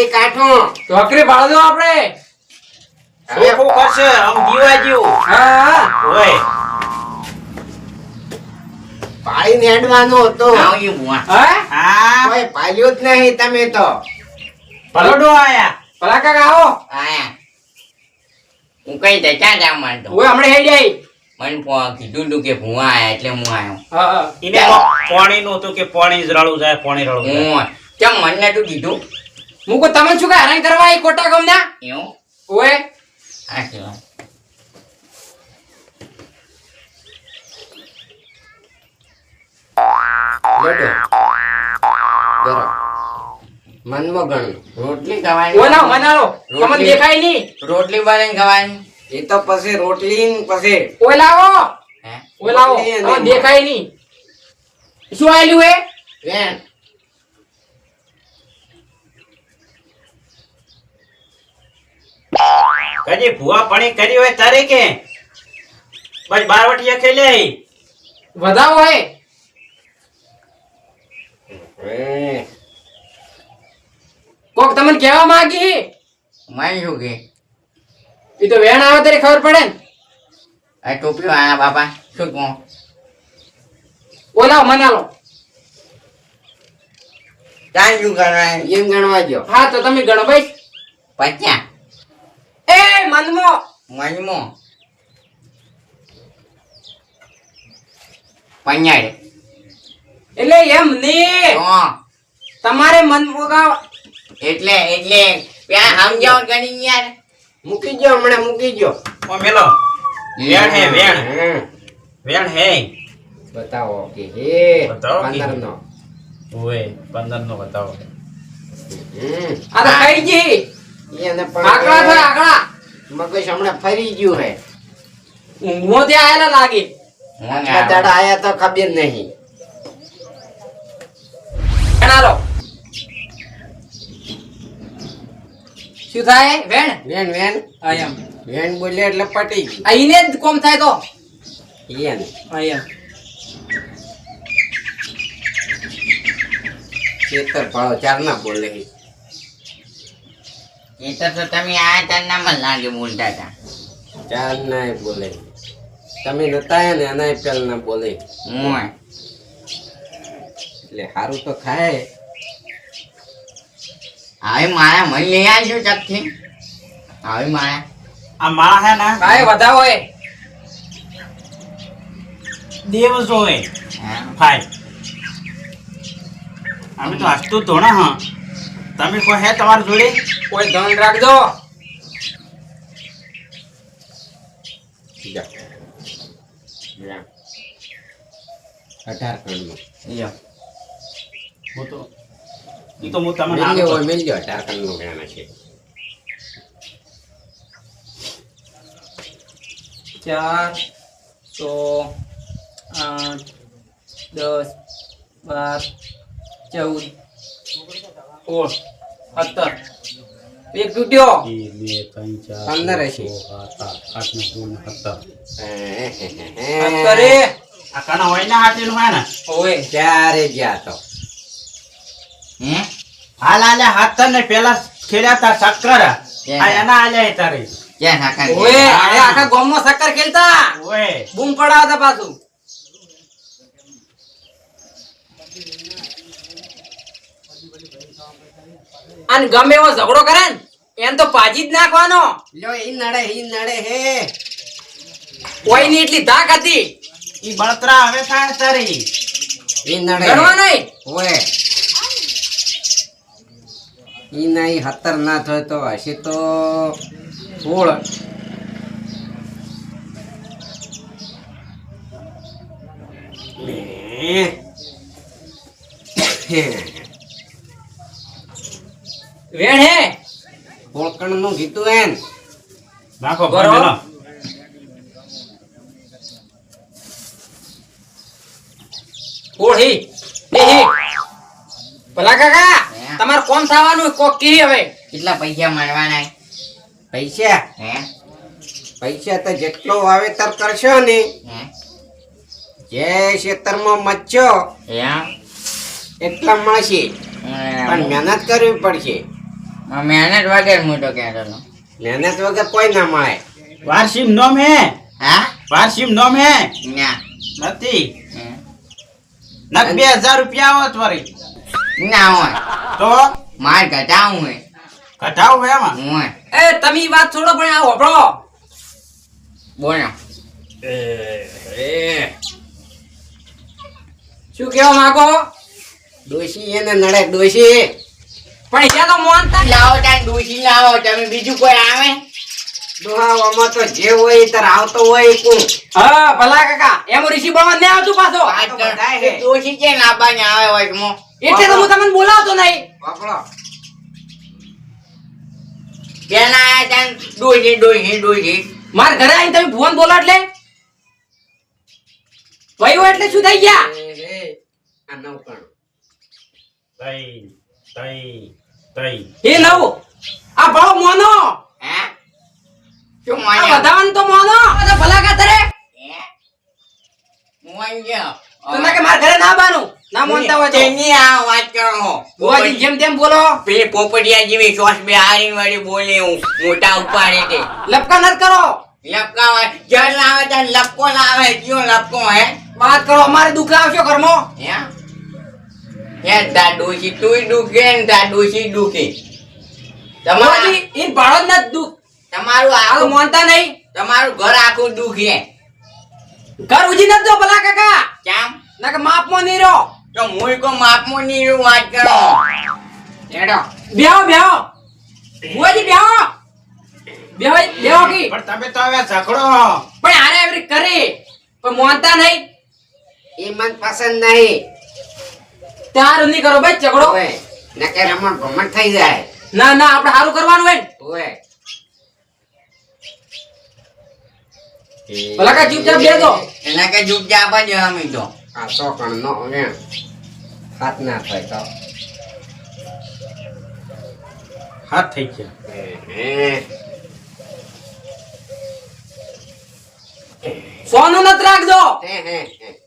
બે કાઠો. ચોકરી ભાળજો આપણે હવે કરશે? આમ જીવા જેવું હા. ઓય. હતો. કોઈ જ નહીં તમે તો. ભલોડો આયા. ભલા કાકા આવો. આયા. હું કઈ દે ક્યાં જાવ માંડતો ઓય હમણાં હેડી આઈ. મને કીધું તું કે ભૂવા આયા એટલે હું આવ્યો હા હા. પાણી નું હતું કે પાણી જ રળું જાય પાણી રળું કેમ મને તું કીધું? હું કહું તમને શું કે હેરાન કરવા આઈ કોટા ગમના? એવું? ઓય. આ જરા મનમાં ગણ રોટલી ખવાય? ઓય ના મનાલો તમને. દેખાય નહીં. રોટલી બનાવીને ખવાય? એ તો પછી રોટલી ને પછી. ઓય લાવો. હે? ઓય લાવો. તમને દેખાય નહીં. શું આવેલું એ વેણ. કદી ભુવા પણી કરી હોય તારે કે? બસ બાર વટીયા ખેલે વધાવો હે હે. કોક તમને કહેવા માંગી? માય શું કે. એ તો વેણ આવે તારી ખબર પડે ને. આ ટોપીઓ આયા બાપા શું કહું? ઓય મને આલો. ત્યાં શું કરવા એમ ગણવા જો હા તો તમે ગણો ભાઈ. પચ્યા. એ મનમો. મનમો. પંજાડ એટલે એમ ને તમારે મનમો ગાવ. એટલે એટલે ત્યાં સમજાવ ગણી યાર. મૂકી જો હમણાં મૂકી જો ઓ મેલો. વેણ હે વેણ. વેણ હે. બતાવો કે હે. પંદર નો ઓય પંદર નો બતાવો. હમ. આ તો કઈ જી એને આકડા થાય આકડા. મગજ હમણાં ફરી ગયું હે. ઊંઘો ત્યાં આયેલા લાગે. દાડા આયા તો ખબર નહીં. શું થાય? વેણ? વેણ વેણ. આયમ વેણ બોલે એટલે પટી ગયું. આ જ કોમ થાય તો? એને આ એમ. ચેતર પાડો ચાર ના બોલે. એ તો તો તમે આયા ત્યાં નામ જ લાગે બોલતા હતા. ચાર ના બોલે. તમે નતા ને એના પેલ ના બોલે. હું એટલે સારું તો થાય હવે મારા મન લઈ આવજો ચકથી. હવે મારા. આ માળા હે ને? કાય વધાવો એ દેવ જોવે. ફાય અમે તો હસતું ધોણા હા. તમે કોઈ હે તમારી જોડે? કોઈ ધન રાખજો. અઢાર કણનું હું તો તો હું તમને મિલ્યો આપતો. અઢાર ગણા છે. ચાર છ આઠ દસ બાર ચૌદ સોળ સત્તર એક તૂટ્યો બે, ત્રણ, ચાર, પંદર હશે. આઠ, ને સોળ ને સત્તર. સત્તર એ આ કણા હોય ને હાથેનું હોય ને? ઓય ચારે ગયા તો. હે? હાલ આલ્યા હાથ ને પેલા ખેલ્યા તા શક્કર. એના આલ્યા તારે. ક્યાં સાકા ઓય અરે આખા ગામમાં સક્કર ખેલતા? ઓય. બૂમ પડાવતા પાછું. અને ગમે એવો ઝઘડો કરે ને એમ તો પાજી જ નાખવાનો. લ્યો ઈ નડે ઈ નડે હે. કોઈની એટલી ધાક હતી? ઈ બળતરા હવે થાય તારી. ઈ નડે. ગણવા નહીં? ઓય. ઈ નહીં હતર ના થાય તો હશે તો સોળ વેણ હે? નું ગીતું એન. નાખો બરો. ભમેલો. ઓળી એ ભલા કાકા? તમારે કોમ થવાનું કોક કી હવે. કેટલા પૈસા મળવાના? પૈસા? હે? પૈસા તો જેટલો વાવેતર કરશો ને હે? જે મચ્છો એમ એટલા મળશે. પણ મહેનત કરવી પડશે. મહેનત વગર હું તો કહેતો હતો મહેનત વગર કોઈ ના મળે. વારસીમ નોમ હે હા? વારસીમ નોમ હે ના. નથી. નક બે હજાર રૂપિયા આવત વરી ના હોય. તો? માર ઘટાવું હે ઘટાવું હે એમાં? હોય. એ તમે વાત છોડો પણ આ હોભળો બોલો. એ શું કહેવા માંગો? દોશી એને નડે ડોશી. પણ ત્યાં તો મોનતા લાવો ત્યાં ડૂસી લાવો તમે બીજું કોઈ આવે? ડોહાવામાં તો જે હોય તાર આવતો હોય કોણ હા ભલા કાકા એમ ઋષિ બળવા નહીં આવતું પાછો. તો બધાય હે. ડૂસી કે લાવવાની આવે એટલે તો હું તમને બોલાવતો નહીં. વાપરો. પેલા આયા ત્યાં ડૂસી ડૂસી ડૂસી. મારા ઘરે આવીને તમે ભુવન બોલો એટલે? વયો એટલે શું થઈ ગયા? તઈ તઈ. તઈ. એ નવ આ ભાવ મોનો. હે? શું આ માન્યા તો મોનો. તો ભલા કા તરે હે તમે કે મારા ઘરે ના બાનું. ના મોનતા હોય તો. તેની આ વાત કરો. બુવાજી જેમ તેમ બોલો. પેલી પોપડિયા જેવી સોસ બે હારી વાળી બોલે હું. મોટા ઉપાડે તે લપકા ન કરો. લપકા વાત જળ લાવે ત્યાં લપકો લાવે. કયો લપકો હે? વાત કરો. અમારે દુખ લાવશો ઘરમાં. હે? હે તા ડોશી તુંય દુખે ને તા ડોશી દુખે? તમારું ઈન ભાડો જ નત દુઃખ. તમારું આખું મોનતા નહીં. તમારું ઘર આખું દુખે ઘર ઉજી નથી દો ભલા કાકા. કેમ ના કે માપમાં નહીં રહો. તો મુઈ કો માપમાં ની વાત કરો. એડો બેહો બેહો. બુવાજી બેહો. બેહો બેહો કી. પણ તમે તો હવે ઝઘડો પણ આરે એવરી કરી. પણ મોનતા નહીં. એ મન પસંદ નહીં. તારું નહીં કરો ભાઈ ઝઘડો. નકે રમણ ભમણ થઈ જાય. ના ના આપણે સારું કરવાનું હોય ને. ઓય. ભલા કા ચૂપચાપ બેસો એના કે ચૂપચાપ જ અમે તો આ તો કણ નો ને હાથ ના થાય તો. હાથ થઈ ગયા. સોનું નત રાખજો. હે, હે, હે.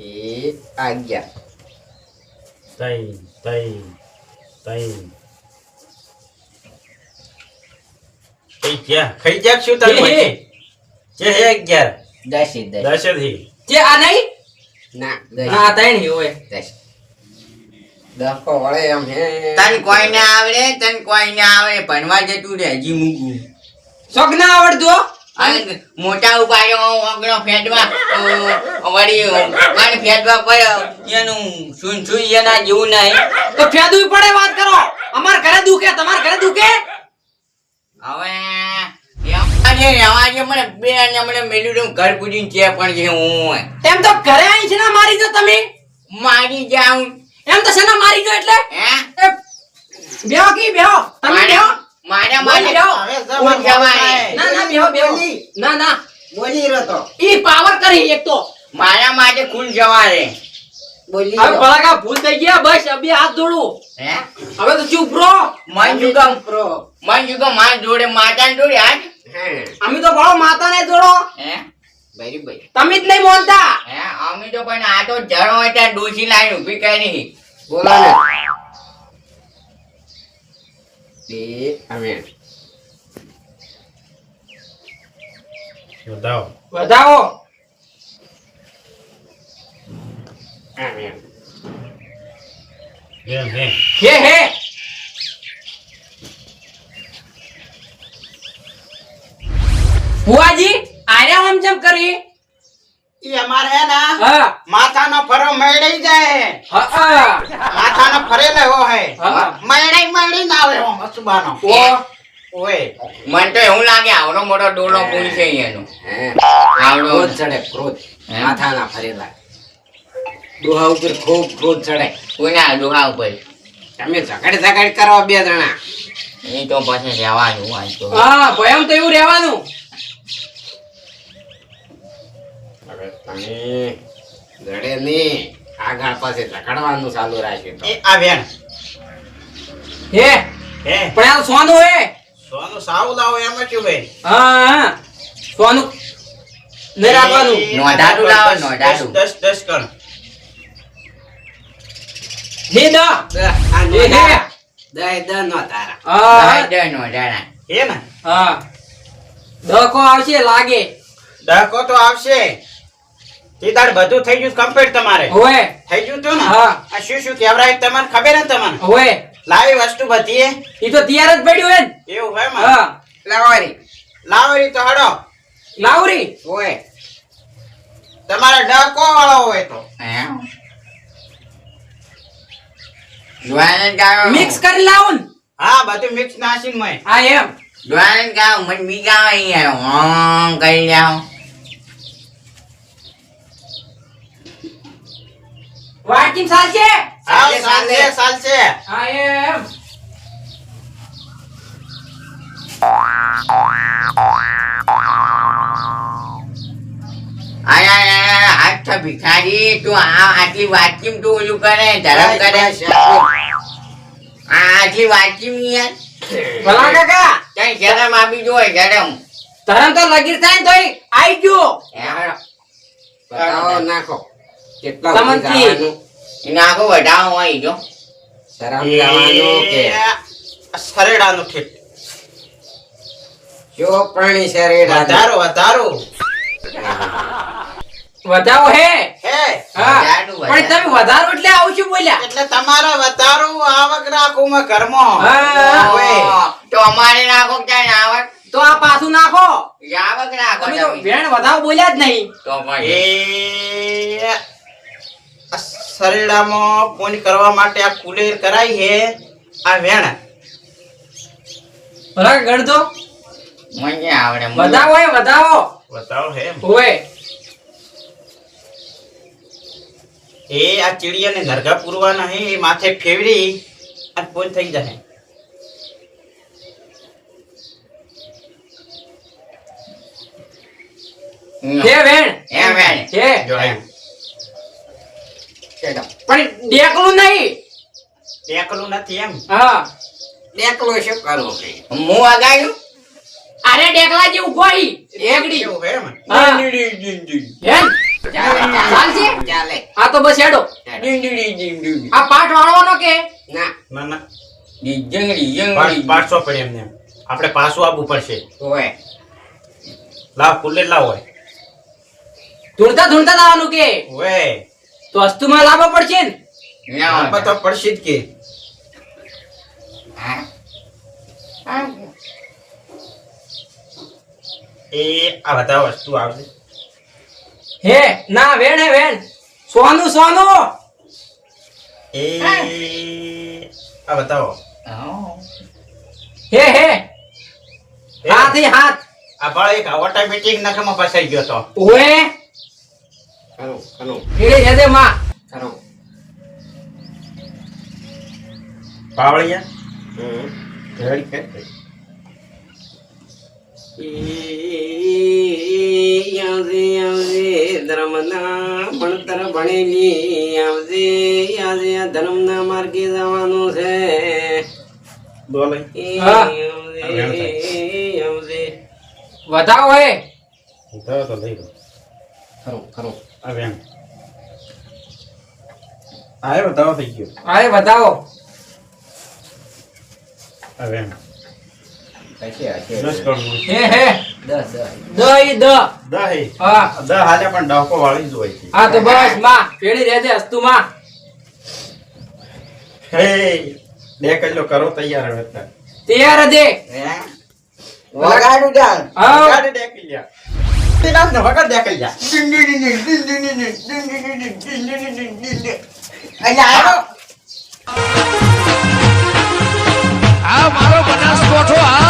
એ આજ્ઞા તઈ તઈ તઈ કઈ ગયા ખાઈ ગયા શું તમે. જે હે અગિયાર દસી દસ દસથી જે આ નહીં? ના ના આ ત્રણ ઈ હોય. દસ દહકો વળે એમ હે. તન કોઈ ના આવડે તન કોઈ ના આવે ભણવા જતું રે હજી મૂકું શોખ ના આવડતું મોટા ઉપાડ્યો અગણો ફેડવા વળી કાન ફેડવા પર એનું સુન સુન એના જેવું નહીં. તો ફેદું પડે વાત કરો. અમાર ઘરે દુખે તમાર ઘરે દુખે? હવે મને બે ને મને મેલ્યું ઘર પૂજીને છે પણ જે હું. તેમ તો ઘરે આઈ છે ને મારી દો તમે? મારી જાઉં. એમ તો છે ને મારી દો એટલે? હે? બેહો કી બેહો. તમે બેહો. મારા બોલી માટે બેહો હવે કોણ જવાય? ના ના બેહો બેહો. ના ના. બોલી રહ્યો ઈ પાવર કરી એક તો. મારા માટે ખૂન જવારે બોલી હવે ભલાકા ભૂલ થઈ ગયા બસ અબી હાથ જોડું. હે? હવે તો ચૂપ રહો મન જુગમ પ્રો મન જુગમ માર જોડે માતા જોડે હાથ અમે તો ભાળો માતા ને જોડો. હે? ભાઈ ભાઈ તમે જ નહીં મોનતા હે? અમે તો પણ આ તો જણો હોય ત્યાં ડોસી લાઈન ઊભી કરી. બોલો ને. બે અમે બતાવો વધાવો અમે એમ હે હે હે બુઆજી આર્યા આમ જેમ કરી. ઈ અમારે હે ને માથાનો ફરો મેળઈ જાય. હા હા. માથાનો ફરેલો એવો હે. હા. મેળઈ ના આવે એવો મસુબાનો. ઓય. મન તો એવું લાગે આવડો મોટો ડોલો પૂલ છે એનો. આવડો. ક્રોધ ચડે ક્રોધ. માથાના ફરેલા. ડોહા ઉપર ખૂબ ક્રોધ ચડે. કોઈના ડોહા ઉપર? તમે ઝઘડ ઝઘડ કરો બે જણા. એ તો પછી રહેવાનું આજ તો. હા ભયમ તો એવું રહેવાનું. હવે તમે જડે નહીં. આગળ પાસે ઝઘડવાનું ચાલુ રાખ્યું તો. એ આ વેણ હે? હે? પણ આ સોનું હે? સોનું સાવું લાવો એમાં શું ભાઈ. હા હા. સોનું નહીં રાખવાનું. નોંધાતું લાવો, નોંધાતું. દસ દસ કણ હે દ આ નો હે હે. તારા. દય દ નો હા દસ નો હે ને? હા. દકો આવશે લાગે. ડકો તો આવશે. તે દાડ બધું થઈ ગયું કમ્પ્લીટ તમારે. હોવે. થઈ ગયું તો ને? હા. આ શું શું કેવરાય તમને? ખબર ને તમને? હોવે. લાવી વસ્તુ બધી એ તો તૈયાર જ પડ્યું હે એવું હોયમાં હા. લાવરી. લાવરી તો હડો. લાવરી? ઓય તમારે ડકો વાળો હોય તો. હે દ્વારન ગાવ મિક્સ કરી લાવું ને. હા બધું મિક્સ નાસીન મય. હા એમ. દ્વારન ગાવ મન મી ગાવ અહીંયા હોમ કરી જાવ વાટકી ચાલશે હા ચાલે, ચાલશે ચાલશે હા એમ. ભિખારી તું આટલી વાતચીમ તું ઓલું કરે ધરમ કરે. આટલું. આ આટલી વાતચીમ યાર. ભલા કાકા. કઈ શરમ આપી જો શરમ ધરમ તો લગીર થાય ને તોય આઈ ગયો. નાખો. કેટલા તમનથી. જવાનું? એને આખો વધાવો હોય જો શરમ જવાનું કે? સરેડાનું જો પ્રાણી સરેડા વધારો વધારો. વધાવો હે? હે. હા. પણ તમે વધારો. એટલે આવું શું બોલ્યા? એટલે તમારે વધારો આવક રાખો મેં ઘરમાં. હા. તો અમારે નાખો ક્યાં આવક? તો આ પાછું નાખો. આવક રાખો તમે તો તમે. વેણ વધાવો બોલ્યા જ નહીં. તો એ. સરેડામાં ફોન કરવા માટે આ કુલેર કરાઈ હે આ વેણ. ભલા ગણ દો મને આવડે બતાવો વધાવો હે બતાવો બતાવો હે ઓય એ આ ચીડિયાને નરગા પૂરવાના હે એ માથે ફેવરી અને ફોન થઈ જાય હમ. હે વેણ. હે વેણ. હે. જોડાયું પણ ડેકલું નહીં. એકલું નથી એમ. હા. એકલો શું કરવું હું અગાડ્યું અરે ડેકલા જે ઊભો હી એકડી હે એમ. હા. ચાલે ચાલશે? ચાલે. આ તો બસ હેડો. આ પાઠ વાળવાનો કે? ના. ના ના. ડીજંગડી, જંગડી. પાછ- પડે એમને. આપણે પાછું આપવું પડશે. ઓય લાવ કુલેર લાવ હોય. ધૂણતા ધૂણતા લાવવાનું કે? ઓય તો વસ્તુમાં લાવવો પડશે ને? તો પડશે જ કે. એ આ બધા વસ્તુ આવશે. હે ના વેણ હે વેણ. સોનું સોનું. એ આ બતાવો. હે હે. હાથ હાથ. આ ભાળ એક ઓટોમેટિક નખમાં ફસાઈ ગયો તો. ઓએ ખરું ખરું એડે હેદે માં? ખરું પાવળિયા હમ. આવજે આવજે ધર્મના ભણતર ભણેલી આવજે આજે આ ધર્મના માર્ગે જવાનું છે. બોલે. એ આવજે વધાવો હે? તો તો લઈ લો ખરો ખરું હવે એમ આ એ બતાવો થઈ ગયો. અરે વધાવો હવે એમ હશે હશે દસ કરોડ હે હે. દસ દસ. દ ઈ દ. દહ. હે. હા દહ હાલે પણ ડહકો વાળી જ હોય છે. હા તો બસમાં. પેડી રહેજે હસ્તુ માં હે બે કરો તૈયાર હવે તૈયાર દે હે? વગાડું ચાલ. તેના ધોકા દેખાઈ જા એટલે આવ્યો આ મારો બનાસકોઠો આ